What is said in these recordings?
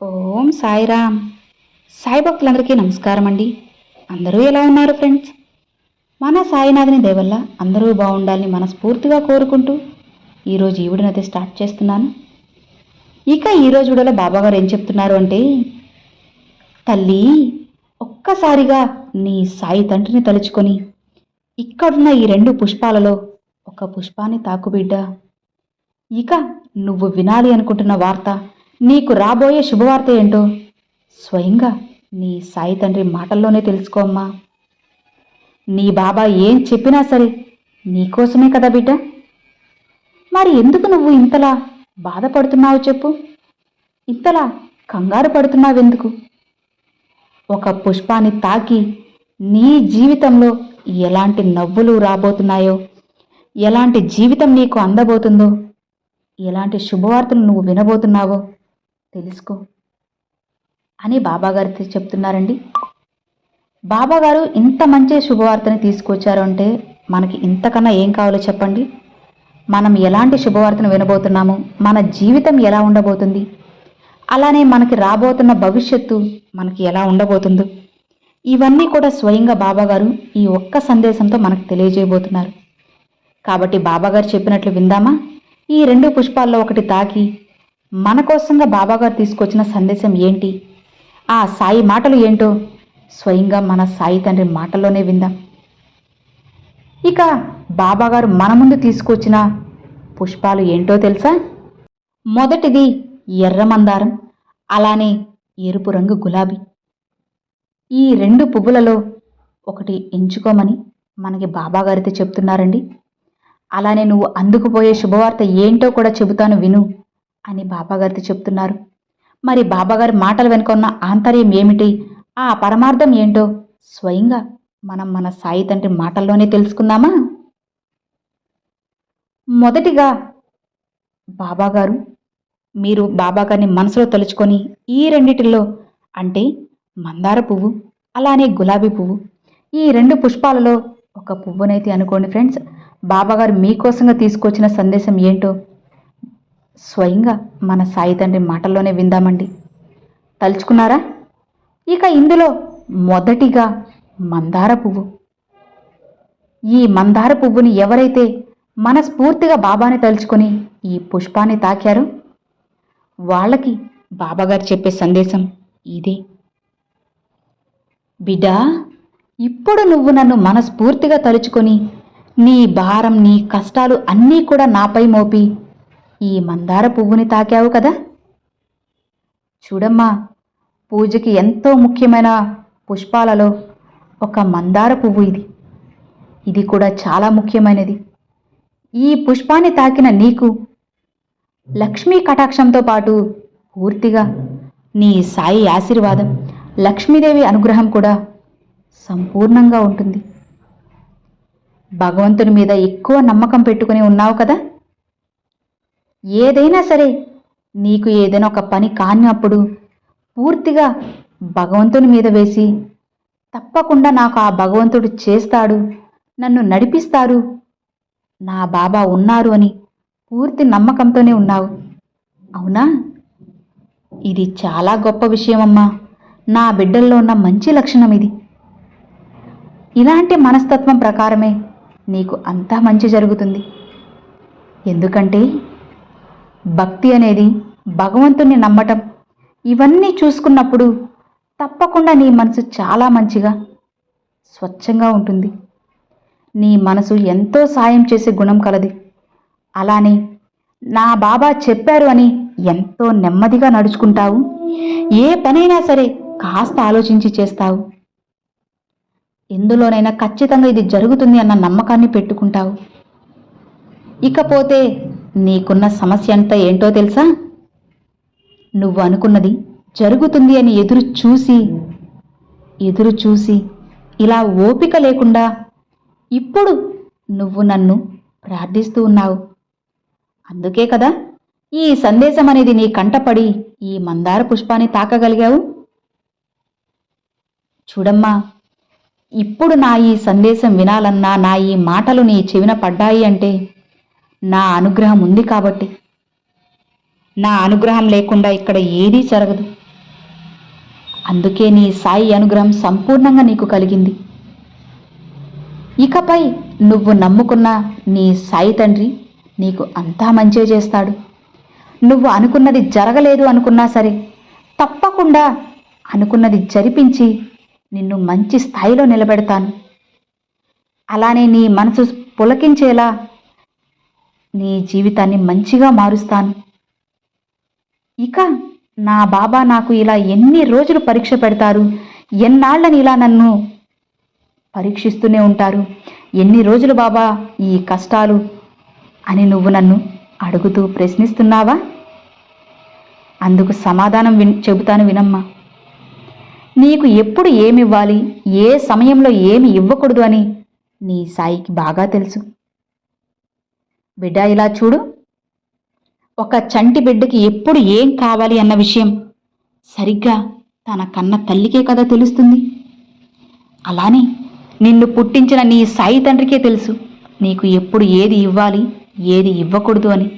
ఓం సాయిరామ్. సాయి భక్తులందరికీ నమస్కారం అండి అందరూ ఎలా ఉన్నారు ఫ్రెండ్స్? మన సాయినాథుని దయవల్ల అందరూ బాగుండాలని మనస్ఫూర్తిగా కోరుకుంటూ ఈరోజు ఈవిడనైతే స్టార్ట్ చేస్తున్నాను. ఇక ఈరోజు వీడియోలో బాబాగారు ఏం చెప్తున్నారు అంటే తల్లి ఒక్కసారిగా నీ సాయి తండ్రిని తలుచుకొని ఇక్కడున్న ఈ రెండు పుష్పాలలో ఒక పుష్పాన్ని తాకుబిడ్డ ఇక నువ్వు వినాలి అనుకుంటున్న వార్త నీకు రాబోయే శుభవార్త ఏంటో? స్వయంగా నీ సాయి తండ్రి మాటల్లోనే తెలుసుకోమ్మా నీ బాబా ఏం చెప్పినా సరే నీకోసమే కదా బిడ్డ? మరి ఎందుకు నువ్వు ఇంతలా బాధపడుతున్నావు చెప్పు? ఇంతలా కంగారు పడుతున్నావెందుకు? ఒక పుష్పాన్ని తాకి నీ జీవితంలో ఎలాంటి నవ్వులు రాబోతున్నాయో ఎలాంటి జీవితం నీకు అందబోతుందో ఎలాంటి శుభవార్తలు నువ్వు వినబోతున్నావో తెలుసుకో. అని బాబాగారు చెప్తున్నారండి. బాబాగారు ఇంత మంచి శుభవార్తని తీసుకొచ్చారు అంటే మనకి ఇంతకన్నా ఏం కావాలో చెప్పండి. మనం ఎలాంటి శుభవార్తను వినబోతున్నాము? మన జీవితం ఎలా ఉండబోతుంది? అలానే మనకి రాబోతున్న భవిష్యత్తు మనకి ఎలా ఉండబోతుందో. ఇవన్నీ కూడా స్వయంగా బాబాగారు ఈ ఒక్క సందేశంతో మనకు తెలియజేయబోతున్నారు. కాబట్టి బాబాగారు చెప్పినట్లు విందామా? ఈ రెండు పుష్పాల్లో ఒకటి తాకి మన కోసంగా బాబాగారు తీసుకొచ్చిన సందేశం ఏంటి? ఆ సాయి మాటలు ఏంటో స్వయంగా మన సాయి తండ్రి మాటల్లోనే విందాం. ఇక బాబాగారు మన ముందు తీసుకొచ్చిన పుష్పాలు ఏంటో తెలుసా? మొదటిది ఎర్ర మందారం అలానే ఎరుపు రంగు గులాబీ. ఈ రెండు పువ్వులలో ఒకటి ఎంచుకోమని మనకి బాబాగారితో చెప్తున్నారండి. అలానే నువ్వు అందుకుపోయే శుభవార్త ఏంటో కూడా చెబుతాను విను. అని బాబాగారితో చెప్తున్నారు. మరి బాబాగారి మాటలు వెనుక ఉన్న ఆంతర్యం ఏమిటి? ఆ పరమార్థం ఏంటో స్వయంగా మనం మన సాయి తండ్రి మాటల్లోనే తెలుసుకుందామా? మొదటిగా బాబాగారు మీరు బాబాగారిని మనసులో తలుచుకొని ఈ రెండిటిలో అంటే మందార పువ్వు అలానే గులాబీ పువ్వు ఈ రెండు పుష్పాలలో ఒక పువ్వునైతే అనుకోండి ఫ్రెండ్స్ బాబాగారు మీకోసంగా తీసుకొచ్చిన సందేశం ఏంటో స్వయంగా మన సాయి తండ్రి మాటల్లోనే విందామండి. తలుచుకున్నారా? ఇక ఇందులో మొదటిగా మందార పువ్వు. ఈ మందార పువ్వుని ఎవరైతే మనస్ఫూర్తిగా బాబాని తలుచుకొని ఈ పుష్పాన్ని తాకారో వాళ్ళకి బాబాగారు చెప్పే సందేశం ఇదే. బిడ్డా ఇప్పుడు నువ్వు నన్ను మనస్ఫూర్తిగా తలుచుకొని నీ భారం నీ కష్టాలు అన్నీ కూడా నాపై మోపి ఈ మందార పువ్వుని తాకావు కదా? చూడమ్మా పూజకి ఎంతో ముఖ్యమైన పుష్పాలలో ఒక మందార పువ్వు ఇది. ఇది కూడా చాలా ముఖ్యమైనది. ఈ పుష్పాన్ని తాకిన నీకు లక్ష్మీ కటాక్షంతో పాటు పూర్తిగా నీ సాయి ఆశీర్వాదం లక్ష్మీదేవి అనుగ్రహం కూడా సంపూర్ణంగా ఉంటుంది. భగవంతుని మీద ఎక్కువ నమ్మకం పెట్టుకుని ఉన్నావు కదా? ఏదైనా సరే నీకు ఏదైనా ఒక పని కానినప్పుడు పూర్తిగా భగవంతుని మీద వేసి తప్పకుండా నాకు ఆ భగవంతుడు చేస్తాడు నన్ను నడిపిస్తారు నా బాబా ఉన్నారు అని పూర్తి నమ్మకంతోనే ఉన్నావు. అవునా? ఇది చాలా గొప్ప విషయమమ్మా. నా బిడ్డల్లో ఉన్న మంచి లక్షణం ఇది. ఇలాంటి మనస్తత్వం ప్రకారమే నీకు అంతా మంచి జరుగుతుంది. ఎందుకంటే భక్తి అనేది భగవంతుని నమ్మటం. ఇవన్నీ చూసుకున్నప్పుడు తప్పకుండా నీ మనసు చాలా మంచిగా స్వచ్ఛంగా ఉంటుంది. నీ మనసు ఎంతో సాయం చేసే గుణం కలది. అలానే నా బాబా చెప్పారు అని ఎంతో నెమ్మదిగా నడుచుకుంటావు. ఏ పనైనా సరే కాస్త ఆలోచించి చేస్తావు. ఎందులోనైనా ఖచ్చితంగా ఇది జరుగుతుంది అన్న నమ్మకాన్ని పెట్టుకుంటావు. ఇకపోతే నీకున్న సమస్య అంతా ఏంటో తెలుసా? నువ్వు అనుకున్నది జరుగుతుంది అని ఎదురు చూసి ఎదురు చూసి ఇలా ఓపిక లేకుండా ఇప్పుడు నువ్వు నన్ను ప్రార్థిస్తూ ఉన్నావు. అందుకే కదా ఈ సందేశం అనేది నీ కంటపడి ఈ మందార పుష్పాన్ని తాకగలిగావు? చూడమ్మా ఇప్పుడు నా ఈ సందేశం వినాలన్నా నా ఈ మాటలు నీ చెవిన పడ్డాయి అంటే నా అనుగ్రహం ఉంది కాబట్టి. నా అనుగ్రహం లేకుండా ఇక్కడ ఏదీ జరగదు. అందుకే నీ సాయి అనుగ్రహం సంపూర్ణంగా నీకు కలిగింది. ఇకపై నువ్వు నమ్ముకున్న నీ సాయి తండ్రి నీకు అంతా మంచే చేస్తాడు. నువ్వు అనుకున్నది జరగలేదు అనుకున్నా సరే తప్పకుండా అనుకున్నది జరిపించి నిన్ను మంచి స్థాయిలో నిలబెడతాను. అలానే నీ మనసు పులకించేలా నీ జీవితాన్ని మంచిగా మారుస్తాను. ఇక నా బాబా నాకు ఇలా ఎన్ని రోజులు పరీక్ష పెడతారు? ఎన్నాళ్ళని ఇలా నన్ను పరీక్షిస్తూనే ఉంటారు? ఎన్ని రోజులు బాబా ఈ కష్టాలు అని నువ్వు నన్ను అడుగుతూ ప్రశ్నిస్తున్నావా? అందుకు సమాధానం విన్ చెబుతాను వినమ్మా. నీకు ఎప్పుడు ఏమి ఇవ్వాలి ఏ సమయంలో ఏమి ఇవ్వకూడదు అని నీ సాయికి బాగా తెలుసు. బిడ్డ ఇలా చూడు. ఒక చంటి బిడ్డకి ఎప్పుడు ఏం కావాలి అన్న విషయం సరిగ్గా తన కన్న తల్లికే కదా తెలుస్తుంది. అలానే నిన్ను పుట్టించిన నీ సాయి తండ్రికే తెలుసు. నీకు ఎప్పుడు ఏది ఇవ్వాలి ఏది ఇవ్వకూడదు అని.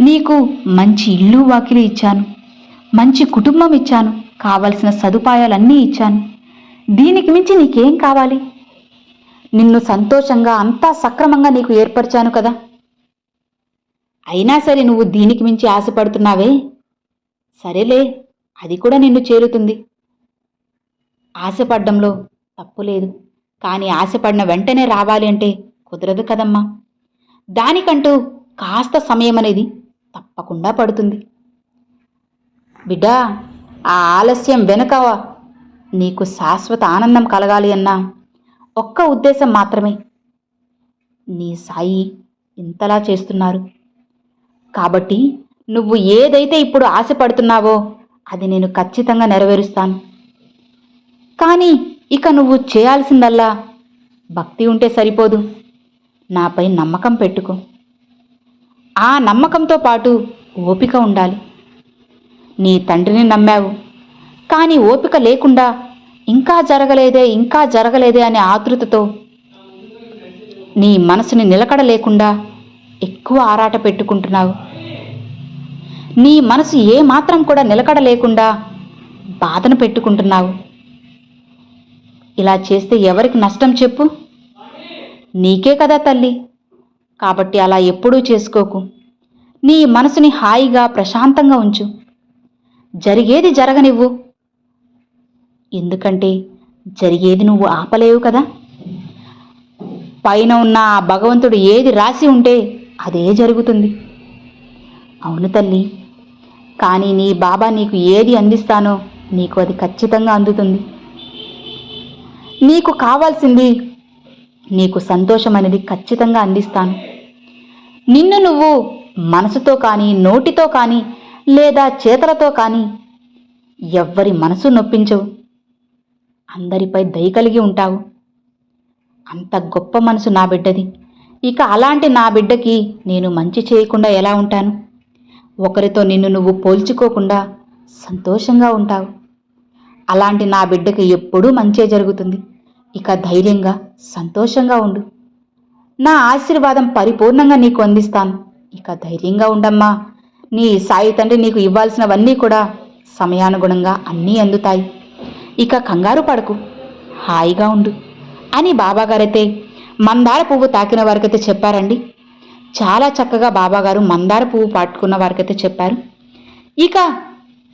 నీకు మంచి ఇల్లు వాకిలి ఇచ్చాను. మంచి కుటుంబం ఇచ్చాను. కావలసిన సదుపాయాలన్నీ ఇచ్చాను. దీనికి మించి నీకేం కావాలి? నిన్ను సంతోషంగా అంతా సక్రమంగా నీకు ఏర్పరిచాను కదా. అయినా సరే నువ్వు దీనికి మించి ఆశపడుతున్నావే? సరేలే అది కూడా నిన్ను చేరుతుంది. ఆశపడ్డంలో తప్పులేదు కానీ ఆశపడిన వెంటనే రావాలి అంటే కుదరదు కదమ్మా. దానికంటూ కాస్త సమయం అనేది తప్పకుండా పడుతుంది. బిడ్డా ఆ ఆలస్యం వెనుక నీకు శాశ్వత ఆనందం కలగాలి అన్నా. ఒక్క ఉద్దేశం మాత్రమే. నీ సాయి ఇంతలా చేస్తున్నారు. కాబట్టి నువ్వు ఏదైతే ఇప్పుడు ఆశపడుతున్నావో అది నేను ఖచ్చితంగా నెరవేరుస్తాను. కానీ ఇక నువ్వు చేయాల్సిందల్లా భక్తి ఉంటే సరిపోదు. నాపై నమ్మకం పెట్టుకో. ఆ నమ్మకంతో పాటు ఓపిక ఉండాలి. నీ తండ్రిని నమ్మావు. కానీ ఓపిక లేకుండా ఇంకా జరగలేదే ఇంకా జరగలేదే అనే ఆతృతతో నీ మనసుని నిలకడ లేకుండా ఎక్కువ ఆరాట పెట్టుకుంటున్నావు. నీ మనసు ఏ మాత్రం కూడా నిలకడ లేకుండా బాధను పెట్టుకుంటున్నావు. ఇలా చేస్తే ఎవరికి నష్టం చెప్పు? నీకే కదా తల్లి. కాబట్టి అలా ఎప్పుడూ చేసుకోకు. నీ మనసుని హాయిగా ప్రశాంతంగా ఉంచు. జరిగేది జరగనివ్వు. ఎందుకంటే జరిగేది నువ్వు ఆపలేవు కదా? పైన ఉన్న ఆ భగవంతుడు ఏది రాసి ఉంటే అదే జరుగుతుంది. అవును తల్లి. కానీ నీ బాబా నీకు ఏది అందిస్తానో నీకు అది ఖచ్చితంగా అందుతుంది. నీకు కావాల్సింది నీకు సంతోషం అనేది ఖచ్చితంగా అందిస్తాను. నిన్ను నువ్వు మనసుతో కానీ నోటితో కానీ లేదా చేతలతో కానీ ఎవ్వరి మనసు నొప్పించవు. అందరిపై దయ కలిగి ఉంటావు. అంత గొప్ప మనసు నా బిడ్డది. ఇక అలాంటి నా బిడ్డకి నేను మంచి చేయకుండా ఎలా ఉంటాను? ఒకరితో నిన్ను నువ్వు పోల్చుకోకుండా సంతోషంగా ఉంటావు. అలాంటి నా బిడ్డకి ఎప్పుడూ మంచే జరుగుతుంది. ఇక ధైర్యంగా సంతోషంగా ఉండు. నా ఆశీర్వాదం పరిపూర్ణంగా నీకు అందిస్తాను. ఇక ధైర్యంగా ఉండమ్మా. నీ సాయి తండ్రి నీకు ఇవ్వాల్సినవన్నీ కూడా సమయానుగుణంగా అన్నీ అందుతాయి. ఇక కంగారు పడకు. హాయిగా ఉండు. అని బాబాగారైతే మందార పువ్వు తాకిన వారికైతే చెప్పారండి. చాలా చక్కగా బాబాగారు మందార పువ్వు పాటుకున్న వారికైతే చెప్పారు. ఇక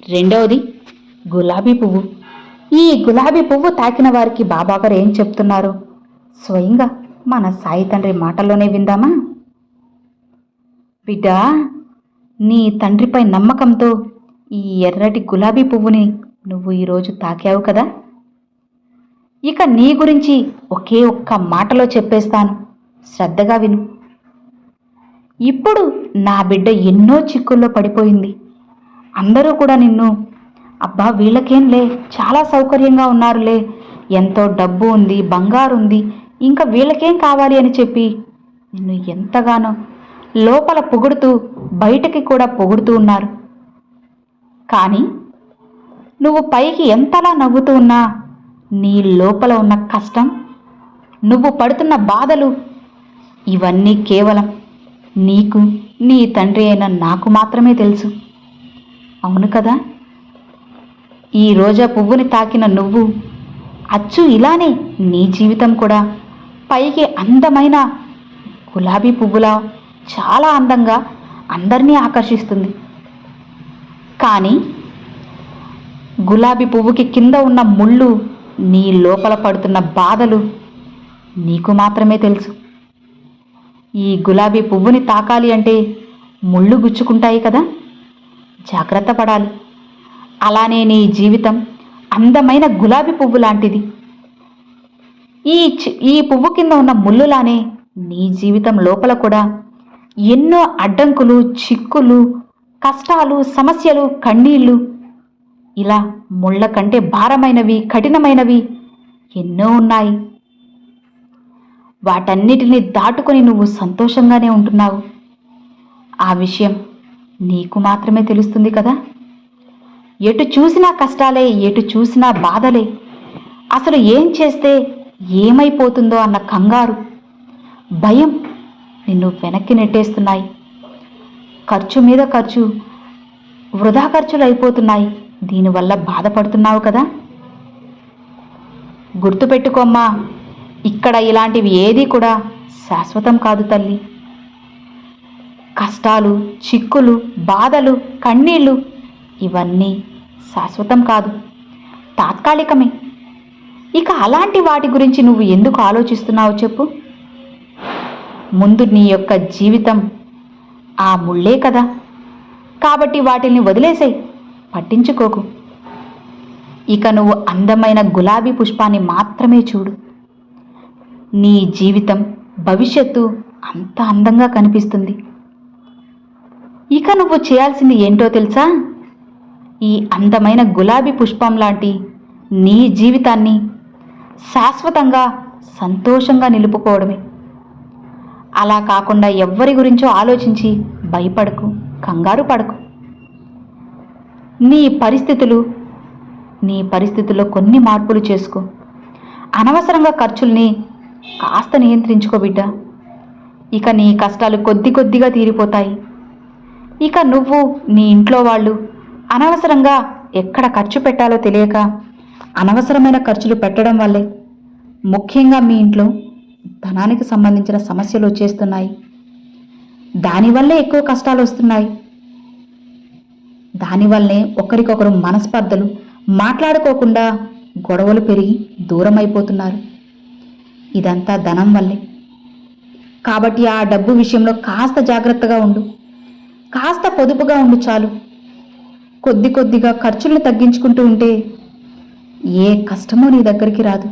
రెండవది గులాబీ పువ్వు. ఈ గులాబీ పువ్వు తాకిన వారికి బాబాగారు ఏం చెప్తున్నారు? స్వయంగా మన సాయి తండ్రి మాటల్లోనే విందామా? బిడ్డా నీ తండ్రిపై నమ్మకంతో ఈ ఎర్రటి గులాబీ పువ్వుని నువ్వు ఈరోజు తాకావు కదా? ఇక నీ గురించి ఒకే ఒక్క మాటలో చెప్పేస్తాను. శ్రద్ధగా విను. ఇప్పుడు నా బిడ్డ ఎన్నో చిక్కుల్లో పడిపోయింది. అందరూ కూడా నిన్ను అబ్బా వీళ్ళకేంలే చాలా సౌకర్యంగా ఉన్నారులే ఎంతో డబ్బు ఉంది బంగారు ఉంది ఇంకా వీళ్ళకేం కావాలి అని చెప్పి నిన్ను ఎంతగానో లోపల పొగుడుతూ బయటకి కూడా పొగుడుతూ ఉన్నారు. కానీ నువ్వు పైకి ఎంతలా నవ్వుతూ ఉన్నా నీ లోపల ఉన్న కష్టం నువ్వు పడుతున్న బాధలు ఇవన్నీ కేవలం నీకు నీ తండ్రి అయిన నాకు మాత్రమే తెలుసు. అవును కదా? ఈ రోజా పువ్వుని తాకిన నువ్వు అచ్చు ఇలానే నీ జీవితం కూడా పైకి అందమైన గులాబీ పువ్వులా చాలా అందంగా అందరినీ ఆకర్షిస్తుంది. కానీ గులాబీ పువ్వుకి కింద ఉన్న ముళ్ళు నీ లోపల పడుతున్న బాధలు నీకు మాత్రమే తెలుసు. ఈ గులాబీ పువ్వుని తాకాలి అంటే ముళ్ళు గుచ్చుకుంటాయి కదా? జాగ్రత్త పడాలి. అలానే నీ జీవితం అందమైన గులాబీ పువ్వు లాంటిది. ఈ ఈ పువ్వు కింద ఉన్న ముళ్ళులానే నీ జీవితం లోపల కూడా ఎన్నో అడ్డంకులు చిక్కులు కష్టాలు సమస్యలు కన్నీళ్ళు ఇలా ముళ్ళ కంటే భారమైనవి కఠినమైనవి ఎన్నో ఉన్నాయి. వాటన్నిటిని దాటుకొని నువ్వు సంతోషంగానే ఉంటున్నావు. ఆ విషయం నీకు మాత్రమే తెలుస్తుంది కదా? ఎటు చూసినా కష్టాలే ఎటు చూసినా బాధలే. అసలు ఏం చేస్తే ఏమైపోతుందో అన్న కంగారు భయం నిన్ను వెనక్కి నెట్టేస్తున్నాయి. ఖర్చు మీద ఖర్చు వృధా ఖర్చులు అయిపోతున్నాయి. దీనివల్ల బాధపడుతున్నావు కదా? గుర్తుపెట్టుకోమ్మా ఇక్కడ ఇలాంటివి ఏదీ కూడా శాశ్వతం కాదు తల్లి. కష్టాలు చిక్కులు బాధలు కన్నీళ్ళు ఇవన్నీ శాశ్వతం కాదు తాత్కాలికమే. ఇక అలాంటి వాటి గురించి నువ్వు ఎందుకు ఆలోచిస్తున్నావు చెప్పు? ముందు నీ యొక్క జీవితం ఆ ముళ్ళే కదా. కాబట్టి వాటిని వదిలేసాయి. పట్టించుకోకు. ఇక నువ్వు అందమైన గులాబీ పుష్పాన్ని మాత్రమే చూడు. నీ జీవితం భవిష్యత్తు అంత అందంగా కనిపిస్తుంది. ఇక నువ్వు చేయాల్సింది ఏంటో తెలుసా? ఈ అందమైన గులాబీ పుష్పం లాంటి నీ జీవితాన్ని శాశ్వతంగా సంతోషంగా నిలుపుకోవడమే. అలా కాకుండా ఎవ్వరి గురించో ఆలోచించి భయపడకు కంగారు పడకు. నీ పరిస్థితులు నీ పరిస్థితుల్లో కొన్ని మార్పులు చేసుకో. అనవసరంగా ఖర్చుల్ని కాస్త నియంత్రించుకో బిడ్డ. ఇక నీ కష్టాలు కొద్ది కొద్దిగా తీరిపోతాయి. ఇక నువ్వు నీ ఇంట్లో వాళ్ళు అనవసరంగా ఎక్కడ ఖర్చు పెట్టాలో తెలియక అనవసరమైన ఖర్చులు పెట్టడం వల్లే ముఖ్యంగా మీ ఇంట్లో ధనానికి సంబంధించిన సమస్యలు వచ్చేస్తున్నాయి. దానివల్లే ఎక్కువ కష్టాలు వస్తున్నాయి. దానివల్లే ఒకరికొకరు మనస్పర్ధలు మాట్లాడుకోకుండా గొడవలు పెరిగి దూరం అయిపోతున్నారు ఇదంతా ధనం వల్లే. కాబట్టి ఆ డబ్బు విషయంలో కాస్త జాగ్రత్తగా ఉండు. కాస్త పొదుపుగా ఉండు చాలు. కొద్ది కొద్దిగా ఖర్చులను తగ్గించుకుంటూ ఉంటే ఏ కష్టమో నీ దగ్గరికి రాదు.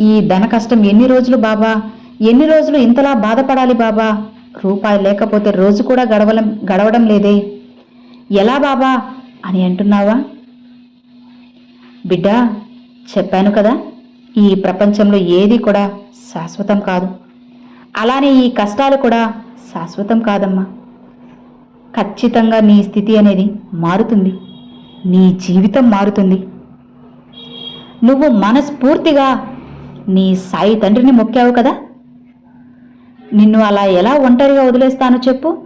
ఈ ధన కష్టం ఎన్ని రోజులు బాబా? ఎన్ని రోజులు ఇంతలా బాధపడాలి బాబా? రూపాయి లేకపోతే రోజు కూడా గడవలం గడవడం లేదే. ఎలా బాబా? అని అంటున్నావా? బిడ్డా చెప్పాను కదా ఈ ప్రపంచంలో ఏది కూడా శాశ్వతం కాదు. అలానే ఈ కష్టాలు కూడా శాశ్వతం కాదమ్మా. ఖచ్చితంగా నీ స్థితి అనేది మారుతుంది. నీ జీవితం మారుతుంది. నువ్వు మనస్ఫూర్తిగా నీ సాయి తండ్రిని మొక్కావు కదా. నిన్ను అలా ఎలా ఒంటరిగా వదిలేస్తాను చెప్పు.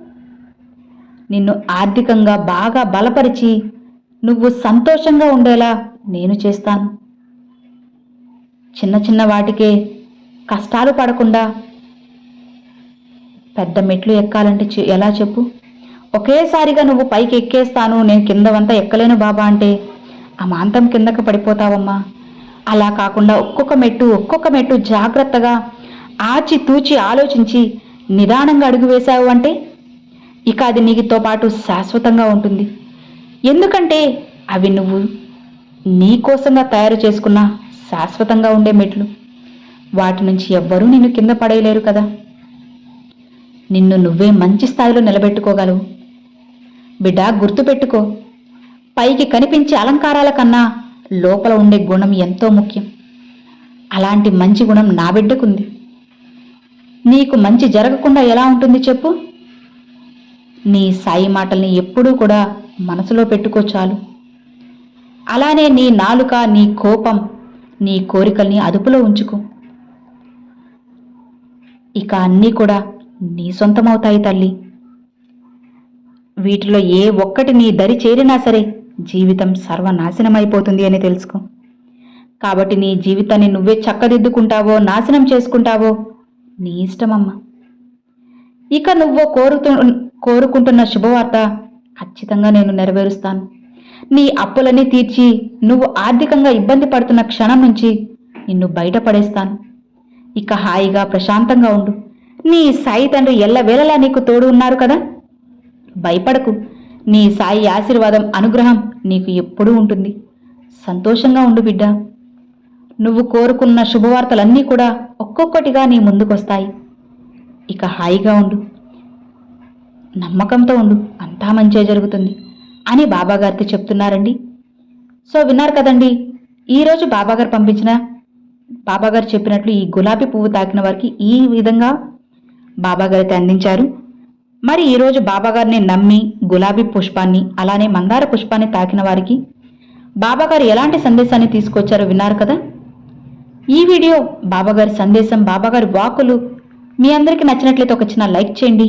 నిన్ను ఆర్థికంగా బాగా బలపరిచి నువ్వు సంతోషంగా ఉండేలా నేను చేస్తాను. చిన్న చిన్న వాటికే కష్టాలు పడకుండా పెద్ద మెట్లు ఎక్కాలంటే చె- ఎలా చెప్పు? ఒకేసారిగా నువ్వు పైకి ఎక్కేస్తాను నేను కిందవంతా ఎక్కలేను బాబా అంటే అమాంతం కిందకు పడిపోతావమ్మా. అలా కాకుండా ఒక్కొక్క మెట్టు ఒక్కొక్క మెట్టు జాగ్రత్తగా ఆచి తూచి ఆలోచించి నిదానంగా అడుగు వేశావు అంటే ఇక అది నీకుతో పాటు శాశ్వతంగా ఉంటుంది. ఎందుకంటే అవి నువ్వు నీ కోసంగా తయారు చేసుకున్న శాశ్వతంగా ఉండే మెట్లు. వాటి నుంచి ఎవ్వరూ నిన్ను కింద పడేయలేరు కదా. నిన్ను నువ్వే మంచి స్థాయిలో నిలబెట్టుకోగలవు. బిడ్డ గుర్తుపెట్టుకో. పైకి కనిపించే అలంకారాల కన్నా లోపల ఉండే గుణం ఎంతో ముఖ్యం. అలాంటి మంచి గుణం నా బిడ్డకుంది. నీకు మంచి జరగకుండా ఎలా ఉంటుంది చెప్పు? నీ సాయి మాటల్ని ఎప్పుడూ కూడా మనసులో పెట్టుకో చాలు. అలానే నీ నాలుక నీ కోపం నీ కోరికల్ని అదుపులో ఉంచుకో. ఇక అన్నీ కూడా నీ సొంతమవుతాయి తల్లి. వీటిలో ఏ ఒక్కటి నీ దరి చేరినా సరే జీవితం సర్వనాశనమైపోతుంది అని తెలుసుకో. కాబట్టి నీ జీవితాన్ని నువ్వే చక్కదిద్దుకుంటావో నాశనం చేసుకుంటావో నీ ఇష్టమమ్మా. ఇక నువ్వు కోరుతూ కోరుకుంటున్న శుభవార్త ఖచ్చితంగా నేను నెరవేరుస్తాను. నీ అప్పులన్నీ తీర్చి నువ్వు ఆర్థికంగా ఇబ్బంది పడుతున్న క్షణం నుంచి నిన్ను బయటపడేస్తాను. ఇక హాయిగా ప్రశాంతంగా ఉండు. నీ సాయి తండ్రి ఎల్లవేళలా నీకు తోడు ఉన్నారు కదా? భయపడకు. నీ సాయి ఆశీర్వాదం అనుగ్రహం నీకు ఎప్పుడూ ఉంటుంది. సంతోషంగా ఉండు బిడ్డ. నువ్వు కోరుకున్న శుభవార్తలన్నీ కూడా ఒక్కొక్కటిగా నీ ముందుకొస్తాయి. ఇక హాయిగా ఉండు. నమ్మకంతో ఉండు అంతా మంచే జరుగుతుంది అని బాబాగారితో చెప్తున్నారండి. సో విన్నారు కదండి ఈరోజు బాబాగారు పంపించిన బాబాగారు చెప్పినట్లు ఈ గులాబీ పువ్వు తాకిన వారికి ఈ విధంగా బాబాగారైతే అందించారు. మరి ఈరోజు బాబాగారిని నమ్మి గులాబీ పుష్పాన్ని అలానే మందార పుష్పాన్ని తాకిన వారికి బాబాగారు ఎలాంటి సందేశాన్ని తీసుకొచ్చారో విన్నారు కదా? ఈ వీడియో బాబాగారి సందేశం బాబాగారి వాకులు మీ అందరికీ నచ్చినట్లయితే ఒక చిన్న లైక్ చేయండి.